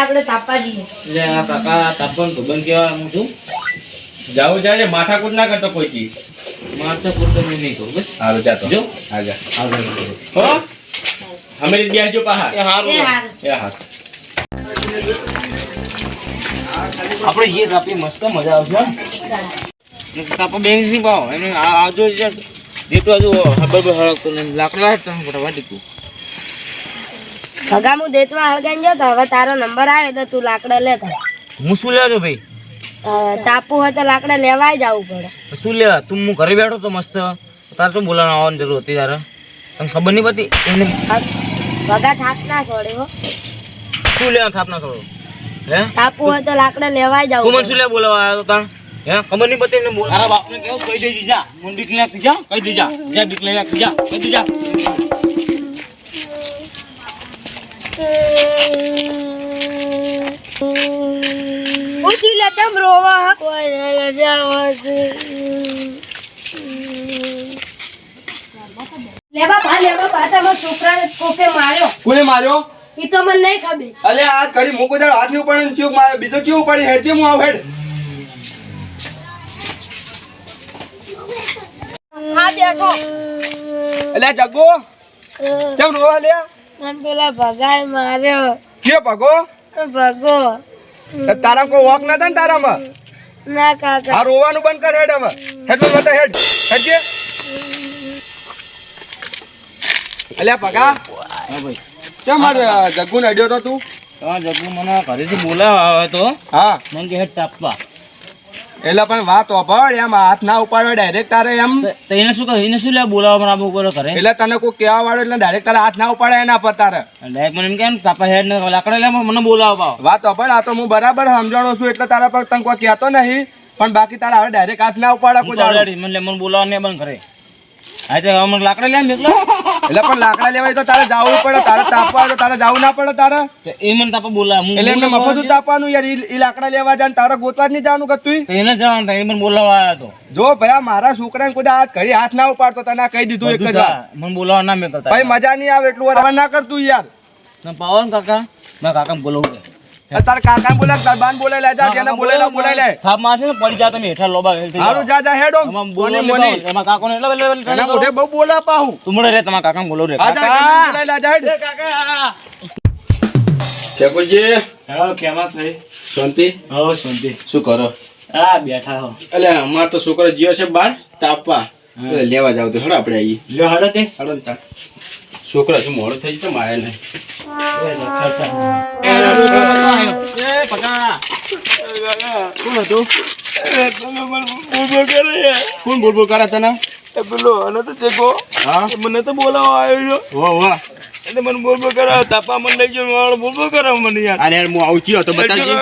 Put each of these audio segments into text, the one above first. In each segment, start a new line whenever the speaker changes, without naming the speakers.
આપણે તાપવા જઈએ.
એટલે આ કાકા તાપણ ભગવાન કેવા હું છું?
જાવું જાય માથાકૂટ ના કરતો કોઈ ચીજ
માથાકૂટ તો હું નહીં કરું બસ.
હાલો જાતો
જો.
હા જા.
આગળ
હો? અમે બેસજો પાહા.
એ હારું
એ હારું.
એ હા.
આપણે જે કાપી મસ્ત મજા આવશે. કાપા બેસી નહીં પાવો. એને આજો આવજો જે જેટલું હજુ લાકડા તમે ફટાફટ દીકું
ભગા હું દેતવા હળગાઈ ગયો તો હવે તારો નંબર આવ્યો તો તું લાકડા લેતા
હું શું લેવા છો ભાઈ?
તાપુ હોય તો લાકડા લેવાય જવું પડે.
શું લેવા? તું હું ઘરે બેઠો તો મસ્ત. તારે શું બોલાવવાનું આવવાની જરૂર હતી તારે? તને ખબર નહીં પડતી? એને
ભગા થાપ ના છોડે હો.
શું લેવા થાપના છોડો? હે?
તાપુ હોય તો લાકડા લેવાય
તું
જવું
મને શું લે બોલાવા આવ્યો તો તાણ? હે? ખબર નહીં પડતી એમને તારા બાપને કેવું? કહી દેજી જા. મને બીક લાગતી જા. કહી દેજા જા. બીક લાગતી જા. કહી દે
પૂછી લે તેમ રોવા. કોઈ લેવા ભા લેવા ભા તમારા છોકરાને કોકે માર્યો.
કોને માર્યો?
ઈ તો મને નહીં ખબર.
અલે આ ઘડી મૂકો દાડો હાથની ઉપાડે ચૂક મારે બીજો કેવું ઉપાડી? હેડ હું આવ હેડ.
હા બેઠો.
અલે જગ્ગો. ચમ રોવા લે
મને પેલા ભગાય માર્યો.
કે ભગો?
ભગો.
તારા કોઈ વોક નતા ને તારામાં?
ના કાકા.
આ રોવાનું બંધ કર હેડ હવે. હેડ બતા હેડ. હેડજે અલ્યા ભગા.
હા ભાઈ
કેમ મારે જગ્ગુ ને અડ્યો તો તું?
હા જગુ મને ઘરેથી બોલાવા આવે તો
હા.
મને કે હેઠ તાપવા
એટલે પણ વાત ઓભળ એમ હાથ ના ઉપાડ્યો ડાયરેક્ટ તારે એમ.
એને શું કહ્યું? એને શું લે બોલાવા મને આબુ બોલો ઘરે?
એટલે તને કોઈ કહેવા વાળો એટલે ડાયરેક્ટ તારે હાથ ના ઉપાડે એના પર તારે.
ડાયરેક્ટ મને એમ કેમ તાપા હેડ ને લાકડા લે મને બોલાવવા
વાત ઓભળ આ તો હું બરાબર સમજાણો છું એટલે તારા પર તને કોઈ કહેતો નહીં. પણ બાકી તારા હવે ડાયરેક્ટ હાથ ના ઉપાડે કોઈ.
મને મને બોલાવા ને બંધ કરે. હા તો લાકડા લે
એટલે પણ લાકડા લેવાય તો તારે જવું પડે તારે તાપવા તો તારે જવું ના પડે તારે.
એ મને તાપા બોલાવા
એટલે એમને મફત તાપવાનું યાર ઈ ઈ લાકડા લેવા જાય તારે ગોતવા જ નહીં જવાનું કે તું
એને જવાનું એ મને બોલાવા આવ્યા તો.
જો ભાઈ મારા છોકરાને કોઈ હાથ ઘડી હાથ ના ઉપાડતો તને કહી દીધું એક જ વાર.
મને બોલાવા ના મેં
ભાઈ મજા નહીં આવે એટલું વાર ના કરતું યાર.
ના કાકા ના કાકા બોલાવું
તાર કાકા બોલે તાર બાન બોલે લે જા જેને બોલે લે બોલે લે.
થાપ મારશે ને પડી જા તમે હેઠા લોબા થઈ
હારું જા જા હેડો મોની મોની.
એમાં કાકોને એટલે એટલે એટલે
એના મોઢે બહુ બોલા પાહુ.
તુમડે રે તમારા કાકા બોલો રે.
કાકા જા જેને લે જા હેડ.
કાકા
ઠેકોજી
હા કેમાં થઈ
શાંતિ?
હો શાંતિ.
શું કરો?
આ બેઠા હો.
એટલે અમાર તો છોકરો જીયો છે બાર તાપવા. લેવા જાવ તો હેડો આપણે આવીએ
લ્યો હડો તે.
હડો ને તાર. છોકરા શું મોડું થઈ જતો મારે નહીં.
કોણ હતું?
કોણ બોલ બોલ કરે તને?
પેલો અને તો ચેકો
હા?
મને તો બોલાવો આવ્યો
વાહ વાહ.
એટલે મને બોલ બોલ કરે તાપા મને લઈ ગયો મારો બોલ બોલ કરે મને યાર.
અરે યાર હું આવું ચિયો તો બતાવજે.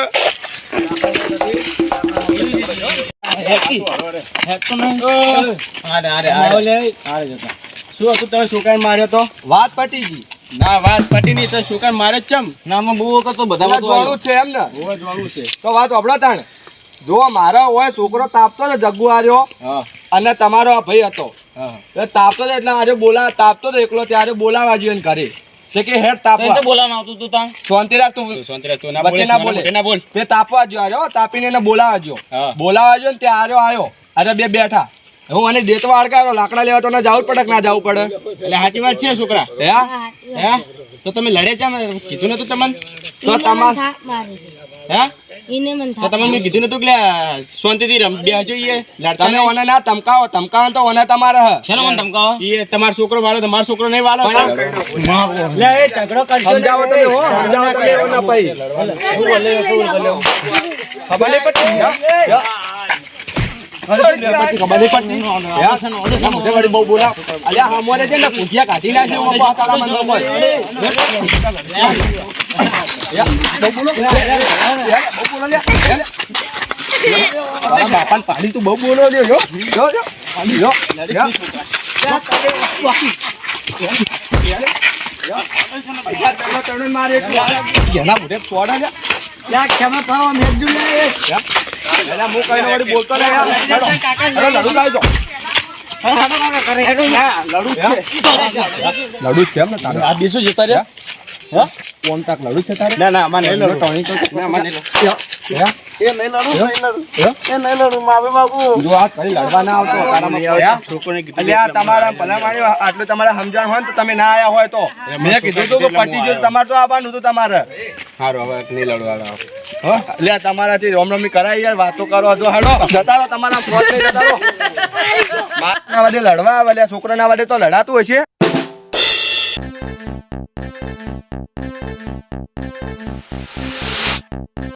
શું હતું તમે છોકરાને માર્યો તો? વાત પટી ગઈ ના વાત પટી નહીં તો મારે જ ચમ?
નામાં બહુ વખત તો
બધા જોવાનું છે એમ ને? જોવાનું છે. તો વાત અબળા તાણ. જો મારો હોય છોકરો તાપતો ને જગ્ગુ આર્યો અને તમારો આ ભાઈ હતો. તાપતો હતો એટલે આર્યો બોલા તાપતો હતો એકલો ત્યારે બોલાવા જોઈએ ને ઘરે. તે કે હેડ તાપવા?
બોલાવા આવતું તું તાણ?
શાંતિ રાખ તું. ના બોલે
ના બોલ.
તે તાપવા જો આર્યો તાપીને એને બોલાવા જો. બોલાવા જો ને તે આર્યો આયો અરે બે બેઠા. હું અને દેતવા અડકાયો લાકડા લેવા તો ના જવું પડે ના જવું પડે
એટલે સાચી વાત છે છોકરા
હે
હે તો તમે લડે છે કીધું નતું તમને
તો તમાર
હે
ઈને મને
તો તમે મેં કીધું નતું કે શાંતિથી રમ બે જોઈએ
તમે ઓને ના ધમકાવો ધમકાવો તો ઓને તમારે હે
શેનો મને ધમકાવો
એ તમારો છોકરો વાળો તમારો છોકરો નહીં વાળો
સમજાવો તમે હો સમજાવો તમે ઓના પઈ ખબર નહીં પડતી ને બાપાને પાડી તું બહુ બોલો જો. જો, જો. પાડી, જો. યા. યા, તને તને મારે એટલું. એના મોઢે ચોડા લ્યા. યા, ક્ષમા પાડો, મેં એ. યા. એલા, હું કહીને વળી બોલતો નહીં લડુ. લાવી દો. લડુ છે. લડુ છે એમ ને આ બેસો જતા રહ્યા? હે? કોણ તાક લડું છે તારે?
ના ના અમારે નહીં લડવું.
ટોણી તો
ના, અમારે નહીં?
જો આ કઈ લડવા ના આવતો તારામાં
છોકરોને કીધું
એટલે તમારા ભલા આટલું તમારે સમજણ હોય ને તો તમે ના આયા હોય તો. મેં કીધું તું કે પટી ગયું તમારે તો આવવાનું હતું તમારે.
સારું હવે નહીં લડવા.
હો? એટલે તમારાથી રોમરોમી કરાય યાર વાતો કરો હજુ હડો જતા તમારા ફ્રોડ વાડે લડવા આવે છોકરાના વાડે તો લડાતું હશે. Thank you.